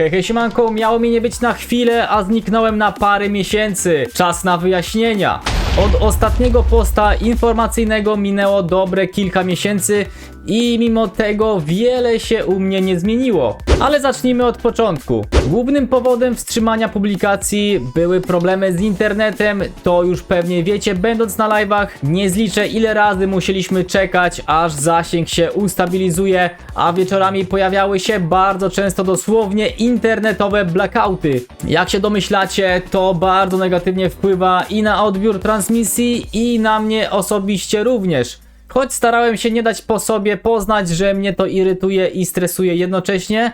Hej, hej, siemanko, miało mi nie być na chwilę, a zniknąłem na parę miesięcy. Czas na wyjaśnienia. Od ostatniego posta informacyjnego minęło dobre kilka miesięcy i mimo tego wiele się u mnie nie zmieniło. Ale zacznijmy od początku. Głównym powodem wstrzymania publikacji były problemy z internetem, to już pewnie wiecie będąc na live'ach. Nie zliczę ile razy musieliśmy czekać aż zasięg się ustabilizuje, a wieczorami pojawiały się bardzo często dosłownie internetowe blackouty. Jak się domyślacie, to bardzo negatywnie wpływa i na odbiór transmisji i na mnie osobiście również. Choć starałem się nie dać po sobie poznać, że mnie to irytuje i stresuje jednocześnie.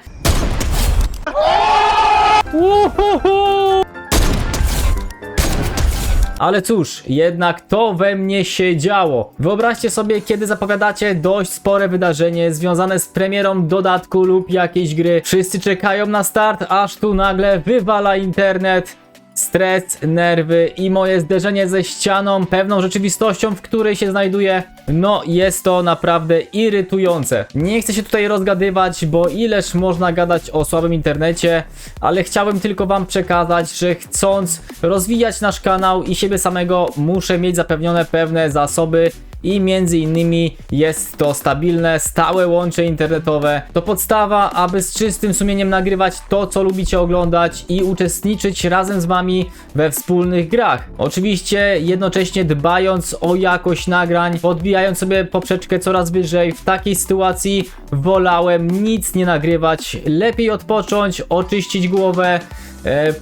Ale cóż, jednak to we mnie się działo. Wyobraźcie sobie, kiedy zapowiadacie dość spore wydarzenie związane z premierą dodatku lub jakiejś gry. Wszyscy czekają na start, aż tu nagle wywala internet. Stres, nerwy i moje zderzenie ze ścianą, pewną rzeczywistością, w której się znajduję, no jest to naprawdę irytujące. Nie chcę się tutaj rozgadywać, bo ileż można gadać o słabym internecie, ale chciałbym tylko wam przekazać, że chcąc rozwijać nasz kanał i siebie samego, muszę mieć zapewnione pewne zasoby i między innymi jest to stabilne, stałe łącze internetowe. To podstawa, aby z czystym sumieniem nagrywać to, co lubicie oglądać i uczestniczyć razem z wami we wspólnych grach. Oczywiście jednocześnie dbając o jakość nagrań, podbijając sobie poprzeczkę coraz wyżej. W takiej sytuacji wolałem nic nie nagrywać, lepiej odpocząć, oczyścić głowę,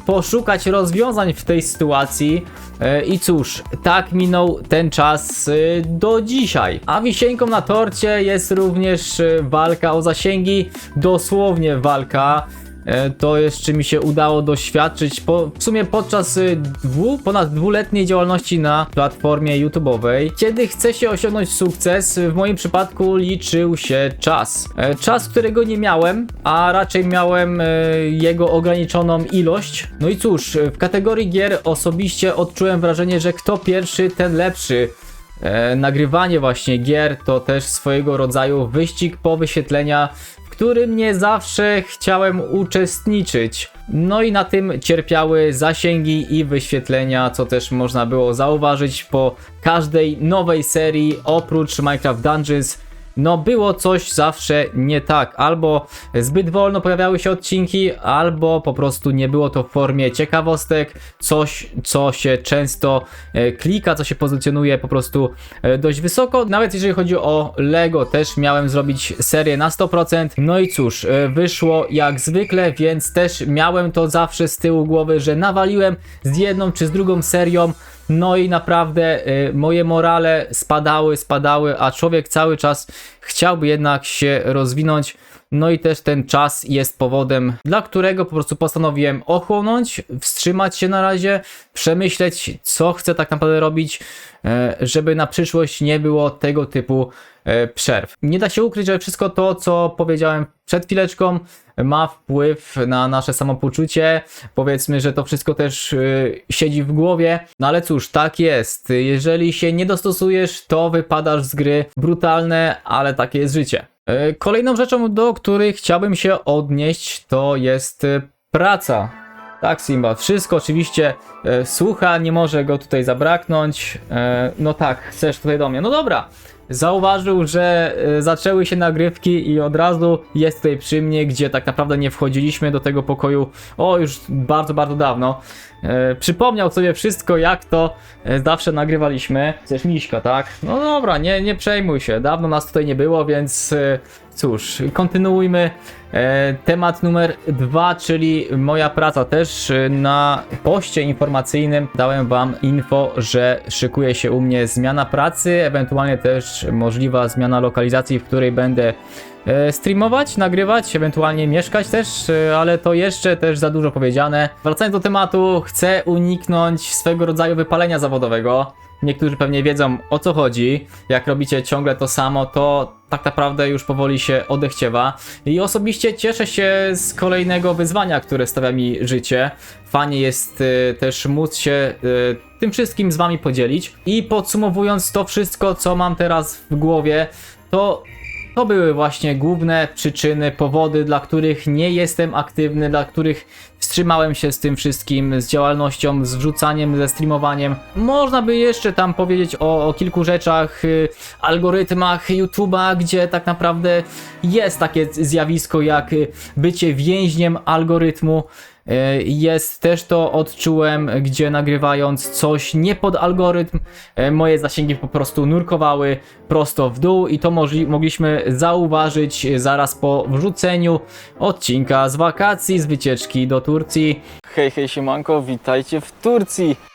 poszukać rozwiązań w tej sytuacji. E, I cóż, tak minął ten czas e, do dzisiaj. A wisienką na torcie jest również e, walka o zasięgi, dosłownie walka. E, To jeszcze mi się udało doświadczyć po, w sumie podczas y, dwu, ponad dwuletniej działalności na platformie YouTube'owej. Kiedy chce się osiągnąć sukces, w moim przypadku liczył się czas. E, Czas, którego nie miałem, a raczej miałem e, jego ograniczoną ilość. No i cóż, w kategorii gier osobiście odczułem wrażenie, że kto pierwszy, ten lepszy. E, nagrywanie właśnie gier to też swojego rodzaju wyścig po wyświetlenia, którym nie zawsze chciałem uczestniczyć. No i na tym cierpiały zasięgi i wyświetlenia, co też można było zauważyć po każdej nowej serii oprócz Minecraft Dungeons. No było coś zawsze nie tak, albo zbyt wolno pojawiały się odcinki, albo po prostu nie było to w formie ciekawostek, coś co się często e, klika, co się pozycjonuje po prostu e, dość wysoko. Nawet jeżeli chodzi o Lego, też miałem zrobić serię na 100%. No i cóż, e, wyszło jak zwykle, więc też miałem to zawsze z tyłu głowy, że nawaliłem z jedną czy z drugą serią. No i naprawdę y, moje morale spadały, spadały, a człowiek cały czas chciałby jednak się rozwinąć. No i też ten czas jest powodem, dla którego po prostu postanowiłem ochłonąć, wstrzymać się na razie, przemyśleć, co chcę tak naprawdę robić, e, żeby na przyszłość nie było tego typu e, przerw. Nie da się ukryć, że wszystko to, co powiedziałem przed chwileczką, ma wpływ na nasze samopoczucie. Powiedzmy, że to wszystko też y, siedzi w głowie. No ale cóż, tak jest. Jeżeli się nie dostosujesz, to wypadasz z gry. Brutalne, ale takie jest życie. Y, Kolejną rzeczą, do której chciałbym się odnieść, to jest y, praca. Tak, Simba, wszystko oczywiście e, słucha, nie może go tutaj zabraknąć. E, no tak, chcesz tutaj do mnie. No dobra. Zauważył, że e, zaczęły się nagrywki i od razu jest tutaj przy mnie, gdzie tak naprawdę nie wchodziliśmy do tego pokoju. O, już bardzo, bardzo dawno. E, przypomniał sobie wszystko, jak to e, zawsze nagrywaliśmy. Chcesz miśka, tak? No dobra, nie, nie przejmuj się. Dawno nas tutaj nie było, więc cóż, kontynuujmy. E, temat numer dwa, czyli moja praca też e, na poście informacyjnym dałem wam info, że szykuje się u mnie zmiana pracy, ewentualnie też możliwa zmiana lokalizacji, w której będę streamować, nagrywać, ewentualnie mieszkać też, e, ale to jeszcze też za dużo powiedziane. Wracając do tematu, chcę uniknąć swego rodzaju wypalenia zawodowego. Niektórzy pewnie wiedzą o co chodzi. Jak robicie ciągle to samo, to tak naprawdę już powoli się odechciewa. I osobiście cieszę się z kolejnego wyzwania, które stawia mi życie. Fajnie jest y, też móc się y, tym wszystkim z wami podzielić. I podsumowując to wszystko, co mam teraz w głowie, to To były właśnie główne przyczyny, powody, dla których nie jestem aktywny, dla których wstrzymałem się z tym wszystkim, z działalnością, z wrzucaniem, ze streamowaniem. Można by jeszcze tam powiedzieć o, o kilku rzeczach, y, algorytmach YouTube'a, gdzie tak naprawdę jest takie zjawisko jak y, bycie więźniem algorytmu. Y, Jest też to odczułem, gdzie nagrywając coś nie pod algorytm, y, moje zasięgi po prostu nurkowały prosto w dół i to mogliśmy zauważyć zaraz po wrzuceniu odcinka z wakacji, z wycieczki do Turcji. Hej, hej, siemanko, witajcie w Turcji!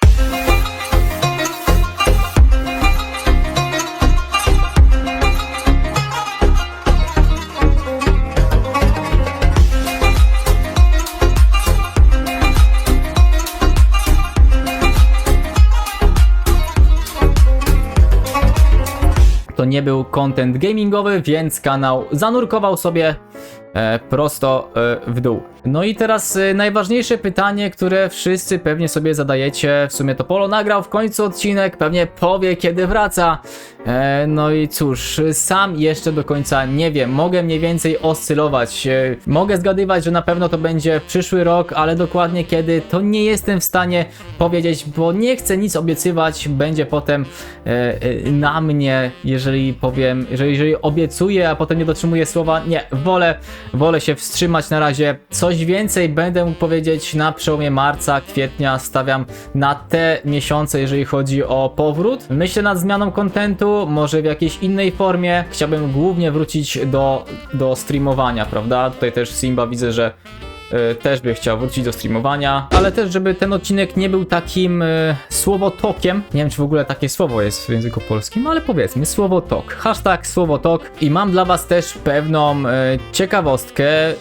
To nie był content gamingowy, więc kanał zanurkował sobie e, prosto e, w dół. No i teraz e, najważniejsze pytanie, które wszyscy pewnie sobie zadajecie. W sumie to Polo nagrał w końcu odcinek, pewnie powie kiedy wraca. E, no i cóż, sam jeszcze do końca nie wiem. Mogę mniej więcej oscylować. E, mogę zgadywać, że na pewno to będzie przyszły rok, ale dokładnie kiedy to nie jestem w stanie powiedzieć, bo nie chcę nic obiecywać. Będzie potem e, e, na mnie, jeżeli powiem, jeżeli, jeżeli obiecuję, a potem nie dotrzymuję słowa. Nie, wolę, wolę się wstrzymać na razie. Coś więcej będę mógł powiedzieć na przełomie marca, kwietnia. Stawiam na te miesiące, jeżeli chodzi o powrót. Myślę nad zmianą kontentu, może w jakiejś innej formie. Chciałbym głównie wrócić do, do streamowania, prawda? Tutaj też Simba widzę, że też by chciał wrócić do streamowania, ale też, żeby ten odcinek nie był takim y, słowotokiem. Nie wiem, czy w ogóle takie słowo jest w języku polskim, ale powiedzmy słowotok. Hashtag słowotok. I mam dla Was też pewną y, ciekawostkę. Y,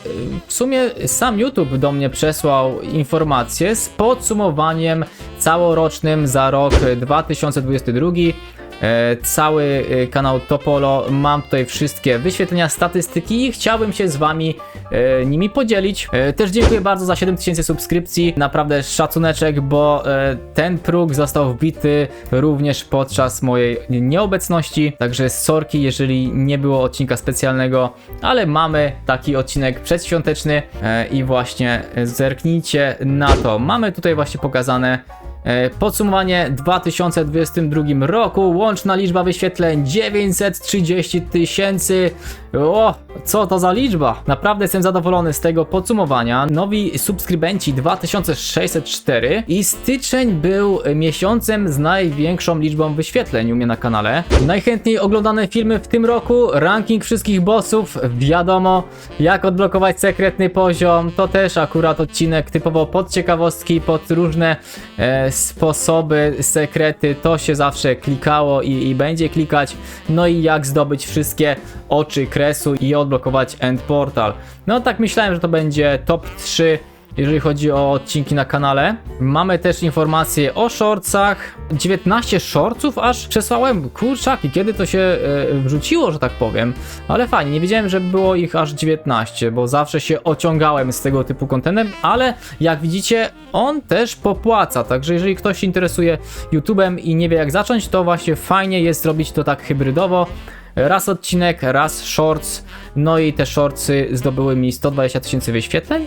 w sumie sam YouTube do mnie przesłał informację z podsumowaniem całorocznym za rok 2022. E, cały e, kanał Topolo. Mam tutaj wszystkie wyświetlenia, statystyki i chciałbym się z Wami e, nimi podzielić. Też dziękuję bardzo za 7000 subskrypcji. Naprawdę szacuneczek, bo ten próg został wbity również podczas mojej nieobecności. Także sorki, jeżeli nie było odcinka specjalnego, ale mamy taki odcinek przedświąteczny i właśnie zerknijcie na to. Mamy tutaj właśnie pokazane Podsumowanie 2022 roku, łączna liczba wyświetleń 930 tysięcy. O, co to za liczba? Naprawdę jestem zadowolony z tego podsumowania. Nowi subskrybenci 2604 i styczeń był miesiącem z największą liczbą wyświetleń u mnie na kanale. Najchętniej oglądane filmy w tym roku, ranking wszystkich bossów, wiadomo, jak odblokować sekretny poziom, to też akurat odcinek typowo pod ciekawostki, pod różne e, sposoby, sekrety, to się zawsze klikało i, i będzie klikać. No i jak zdobyć wszystkie oczy kresu i odblokować End Portal. No tak myślałem, że to będzie top 3 jeżeli chodzi o odcinki na kanale. Mamy też informacje o shortsach. 19 shortsów aż przesłałem. Kurczaki, kiedy to się e, wrzuciło, że tak powiem. Ale fajnie, nie wiedziałem, że było ich aż 19, bo zawsze się ociągałem z tego typu kontentem, ale jak widzicie, on też popłaca. Także jeżeli ktoś się interesuje YouTube'em i nie wie jak zacząć, to właśnie fajnie jest zrobić to tak hybrydowo. Raz odcinek, raz shorts, no i te shortsy zdobyły mi 120 tysięcy wyświetleń.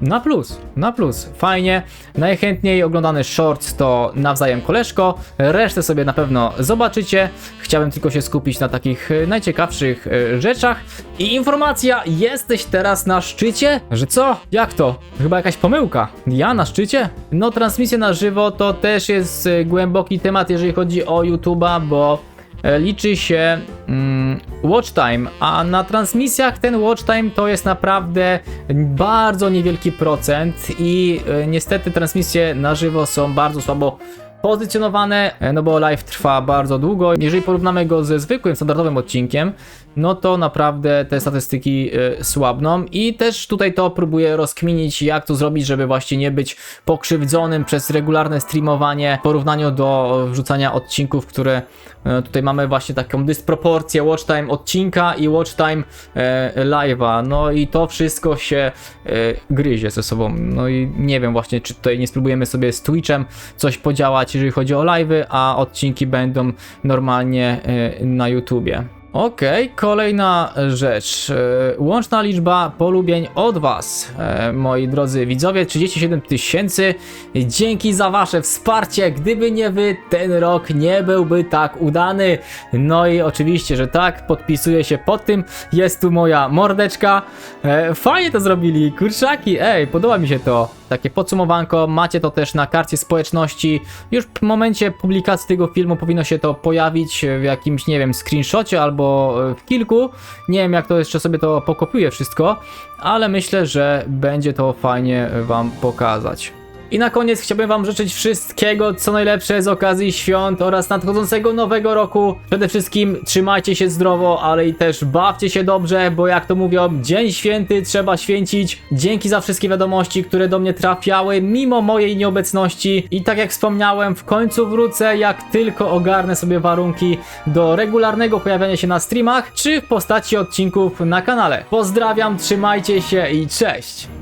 Na plus, na plus, fajnie. Najchętniej oglądany shorts to nawzajem koleżko, resztę sobie na pewno zobaczycie. Chciałem tylko się skupić na takich e, najciekawszych e, rzeczach. I informacja, jesteś teraz na szczycie? Że co? Jak to? Chyba jakaś pomyłka. Ja na szczycie? No transmisja na żywo to też jest e, głęboki temat, jeżeli chodzi o YouTube'a, bo liczy się mm, watch time, a na transmisjach ten watch time to jest naprawdę bardzo niewielki procent i e, niestety transmisje na żywo są bardzo słabo pozycjonowane, e, no bo live trwa bardzo długo. Jeżeli porównamy go ze zwykłym, standardowym odcinkiem, no to naprawdę te statystyki y, słabną. I też tutaj to próbuję rozkminić, jak to zrobić, żeby właśnie nie być pokrzywdzonym przez regularne streamowanie w porównaniu do wrzucania odcinków, które y, tutaj mamy właśnie taką dysproporcję watch time odcinka i watch time live'a, no i to wszystko się gryzie ze sobą, no i nie wiem właśnie, czy tutaj nie spróbujemy sobie z Twitchem coś podziałać, jeżeli chodzi o live'y, a odcinki będą normalnie y, na YouTubie. Okej, kolejna rzecz. E, Łączna liczba polubień od Was, e, moi drodzy widzowie, 37 tysięcy. Dzięki za Wasze wsparcie. Gdyby nie Wy, ten rok nie byłby tak udany. No i oczywiście, że tak, podpisuję się pod tym. Jest tu moja mordeczka. Fajnie to zrobili, kurczaki, ej, podoba mi się to. Takie podsumowanko, macie to też na karcie społeczności. Już w momencie publikacji tego filmu powinno się to pojawić w jakimś, nie wiem, screenshocie albo e, w kilku. Nie wiem, jak to jeszcze sobie to pokopiuję wszystko, ale myślę, że będzie to fajnie Wam pokazać. I na koniec chciałbym Wam życzyć wszystkiego, co najlepsze z okazji świąt oraz nadchodzącego nowego roku. Przede wszystkim trzymajcie się zdrowo, ale i też bawcie się dobrze, bo jak to mówią, dzień święty trzeba święcić. Dzięki za wszystkie wiadomości, które do mnie trafiały mimo mojej nieobecności. I tak jak wspomniałem, w końcu wrócę, jak tylko ogarnę sobie warunki do regularnego pojawiania się na streamach, czy w postaci odcinków na kanale. Pozdrawiam, trzymajcie się i cześć!